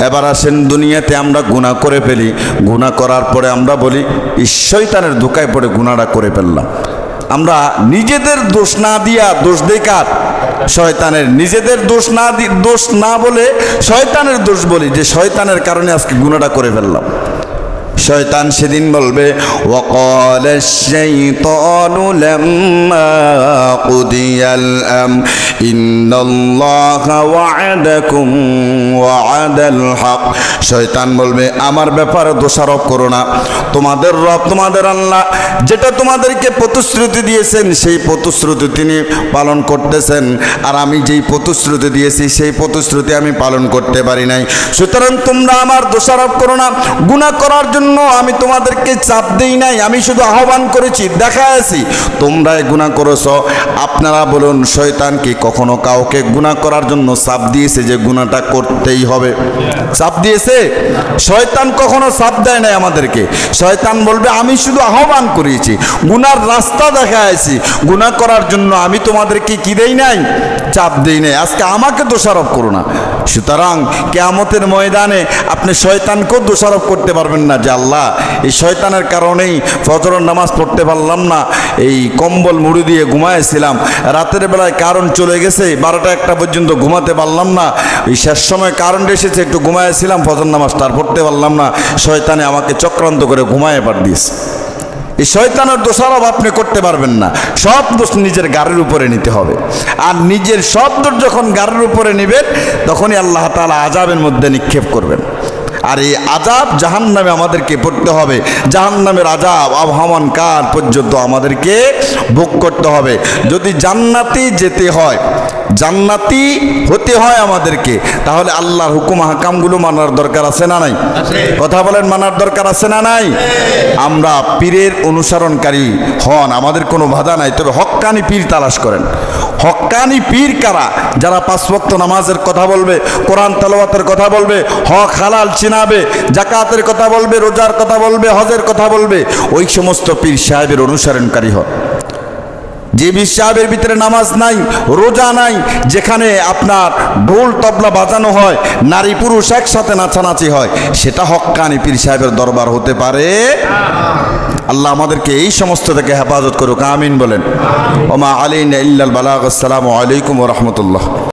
এবার আসেন দুনিয়াতে আমরা গুণা করে ফেলি। গুণা করার পরে আমরা বলি ঈশ্বয়তানের ধোকায় পড়ে গুণাটা করে ফেললাম। আমরা নিজেদের দোষ না দিয়া দোষ দেই কার? শয়তানের। নিজেদের দোষ না দোষ না বলে শয়তানের দোষ বলি, যে শয়তানের কারণে আজকে গুণাটা করে ফেললাম। শয়তান সেদিন বলবে وقال الشيطان لما قضي الأمر إن الله وعدكم وعد الحق শয়তান বলবে আমার ব্যাপারে দোষারোপ করো না তোমাদের রব তোমাদের আল্লাহ যেটা তোমাদেরকে প্রতিশ্রুতি দিয়েছেন সেই প্রতিশ্রুতি তিনি পালন করতেছেন আর আমি যেই প্রতিশ্রুতি দিয়েছি সেই প্রতিশ্রুতি আমি পালন করতে পারি নাই সুতরাং তোমরা আমার দোষারোপ করো না গুণা করার জন্য আমি তোমাদেরকে চাপ দেই নাই, আমি শুধু আহ্বান করেছি, দেখা আছি। তোমরা গুণা করেছ, আপনারা বলুন, শয়তান কি কখনো কাউকে গুণা করার জন্য চাপ দিয়েছে যে গুণাটা করতেই হবে? চাপ দিয়েছে? শয়তান কখনো চাপ দেয় নাই আমাদেরকে। শয়তান বলবে, আমি শুধু আহ্বান করিয়েছি গুনার রাস্তা দেখা আছি। গুণা করার জন্য আমি তোমাদেরকে কি দেই নাই? চাপ দেই নাই। আজকে আমাকে দোষারোপ করো না। সুতরাং কেয়ামতের ময়দানে আপনি শয়তানকেও দোষারোপ করতে পারবেন না যে আল্লাহ, এই শয়তানের কারণেই ফজরের নামাজ পড়তে পারলাম না। এই কম্বল মুড়ি দিয়ে ঘুমাইছিলাম। রাতের বেলায় কারণ চলে গেছে, বারোটা একটা পর্যন্ত ঘুমাতে পারলাম না। এই শেষ সময় কারণ এসেছে, একটু ঘুমাইছিলাম ফজর নামাজ তার পড়তে পারলাম না। শয়তানে আমাকে চক্রান্ত করে ঘুমায় পার দিয়েছে এই শয়তানের দোষারোপ আপনি করতে পারবেন না। সব দোষ নিজের গাড়ির উপরে নিতে হবে। আর নিজের সব দোষ যখন গাড়ির উপরে নেবেন, তখনই আল্লাহ তালা আজাবের মধ্যে নিক্ষেপ করবেন। আর এই আজাব জাহান নামে আমাদেরকে পড়তে হবে। জাহান নামের আজাব আবহামান কাল পর্যন্ত আমাদেরকে ভোগ করতে হবে। যদি জান্নাতি যেতে হয় জান্নাতি হতে হয় আমাদেরকে তাহলে আল্লাহর হুকুম হাকামগুলো মানার দরকার আছে না নাই? কথা বলেন মানার দরকার আছে না নাই? আমরা পীরের অনুসরণকারী হন আমাদের কোনো বাধা নাই তবে হক্কানি পীর তালাশ করেন। হক্কানি পীর কারা? যারা পাঁচ ভক্ত নামাজের কথা বলবে, কোরআন তালোয়াতের কথা বলবে, হক হালাল চিনাবে জাকাতের কথা বলবে, রোজার কথা বলবে, হজের কথা বলবে, ওই সমস্ত পীর সাহেবের অনুসরণকারী হন। যে বিশ্বাবের ভিতরে নামাজ নাই, রোজা নাই, যেখানে আপনার ঢোল তবলা বাজানো হয়, নারী পুরুষ একসাথে নাচানাচি হয়, সেটা হক্কানি পীর সাহেবের দরবার হতে পারে। আল্লাহ আমাদেরকে এই সমস্ত থেকে হেফাজত করুক, আমিন বলেন। ওমা আলীন ইল্লাল বালাগ, আসসালামু আলাইকুম রহমতুল্লাহ।